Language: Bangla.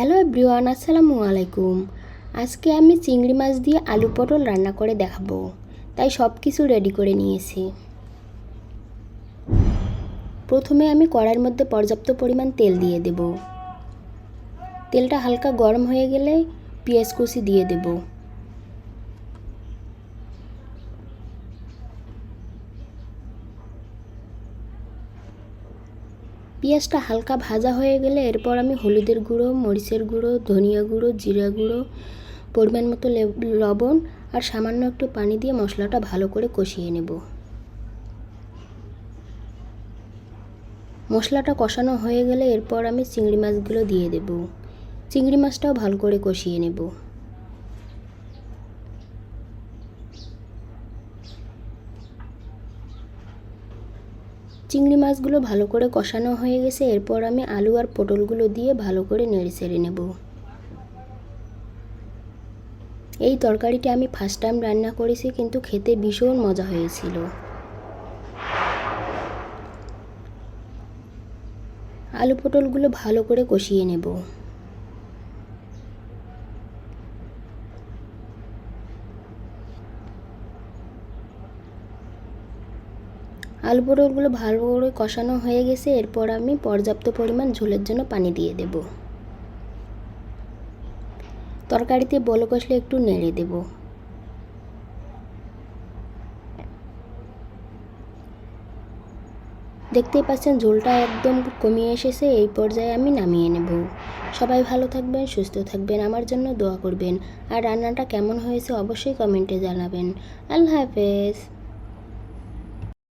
হ্যালো এভরিওয়ান, আসসালামু আলাইকুম। আজকে আমি চিংড়ি মাছ দিয়ে আলু পটল রান্না করে দেখাবো। তাই সব কিছু রেডি করে নিয়েছি। প্রথমে আমি কড়াইয়ের মধ্যে পর্যাপ্ত পরিমাণ তেল দিয়ে দেব। তেলটা হালকা গরম হয়ে গেলে পেঁয়াজ কুচি দিয়ে দেব। পেঁয়াজটা হালকা ভাজা হয়ে গেলে এরপর আমি হলুদের গুঁড়ো, মরিচের গুঁড়ো, ধনিয়া গুঁড়ো, জিরা গুঁড়ো, পরিমাণ মতো লবণ আর সামান্য একটু পানি দিয়ে মশলাটা ভালো করে কষিয়ে নেব। মশলাটা কষানো হয়ে গেলে এরপর আমি চিংড়ি মাছগুলো দিয়ে দেব। চিংড়ি মাছটাও ভালো করে কষিয়ে নেব। চিংড়ি মাছগুলো ভালো করে কষানো হয়ে গেছে, এরপর আমি আলু আর পটলগুলো দিয়ে ভালো করে নেড়ে সেড়ে নেব। এই তরকারিটা আমি ফার্স্ট টাইম রান্না করেছি, কিন্তু খেতে ভীষণ মজা হয়েছিল। আলু পটলগুলো ভালো করে কষিয়ে নেব। আলু পটলগুলো ভালো করে কষানো হয়ে গেছে, এরপর আমি পর্যাপ্ত পরিমাণ ঝোলের জন্য পানি দিয়ে দেব। তরকারিতে বলো কষলে একটু নেড়ে দেব। দেখতেই পাচ্ছেন ঝোলটা একদম কমিয়ে এসেছে, এই পর্যায়ে আমি নামিয়ে নেব। সবাই ভালো থাকবেন, সুস্থ থাকবেন, আমার জন্য দোয়া করবেন। আর রান্নাটা কেমন হয়েছে অবশ্যই কমেন্টে জানাবেন। আল্লাহ হাফেজ।